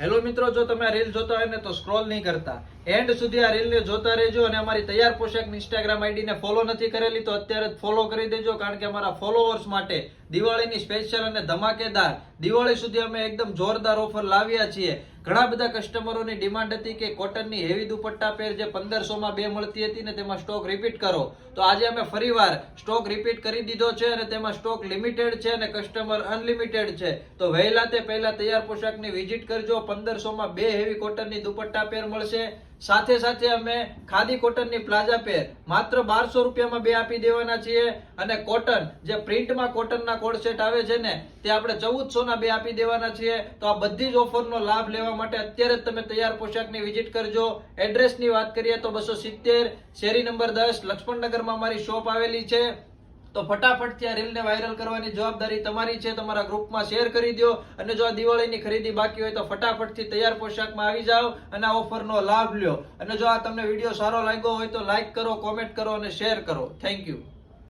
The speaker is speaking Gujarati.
હેલો મિત્રો જો તમે રીલ જોતા હોય ને તો સ્ક્રોલ નહીં કરતા. એન્ડ સુધી આ રીલને જોતા રહેજો અને અમારી તૈયાર પોશાકની ઇન્સ્ટાગ્રામ આઈડીને ફોલો નથી કરેલી તો અત્યારે જ ફોલો કરી દેજો, કારણ કે અમારા ફોલોઅર્સ માટે દિવાળીની સ્પેશિયલ અને ધમાકેદાર. દિવાળી સુધી અમે એકદમ જોરદાર ઓફર લાવ્યા છીએ. ઘણા બધા કસ્ટમરોની ડિમાન્ડ હતી કે કોટનની હેવી દુપટ્ટા પેર જે પંદરસોમાં બે મળતી હતી ને તેમાં સ્ટોક રિપીટ કરો. તો આજે અમે ફરીવાર સ્ટોક રિપીટ કરી દીધો છે અને તેમાં સ્ટોક લિમિટેડ છે અને કસ્ટમર અનલિમિટેડ છે. તો વહેલા તે પહેલા તૈયાર પોશાકની વિઝિટ કરજો. પંદરસોમાં બે હેવી કોટનની દુપટ્ટા પેર મળશે. સાથે સાથે અમે ખાદી કોટનની પ્લાઝા પેર માત્ર બારસો રૂપિયામાં બે આપી દેવાના છીએ અને કોટન, જે પ્રિન્ટમાં કોટનના કોડ સેટ આવે છે ને, તે આપણે ચૌદસોના બે આપી દેવાના છીએ. તો આ બધી જ ઓફરનો લાભ લેવા માટે અત્યારે જ તમે તૈયાર પોશાકની વિઝિટ કરજો. એડ્રેસની વાત કરીએ તો બસો સિત્તેર, શેરી નંબર દસ, લક્ષ્મણનગરમાં મારી શોપ આવેલી છે. તો ફટાફટથી આ રીલને વાયરલ કરવાની જવાબદારી તમારી છે, તમારા ગ્રુપમાં શેર કરી દો અને જો આ દિવાળીની ખરીદી બાકી હોય તો ફટાફટથી તૈયાર પોશાકમાં આવી જાઓ અને આ ઓફરનો લાભ લ્યો. અને જો આ તમને વીડિયો સારો લાગ્યો હોય તો લાઈક કરો કોમેન્ટ કરો અને શેર કરો. Thank you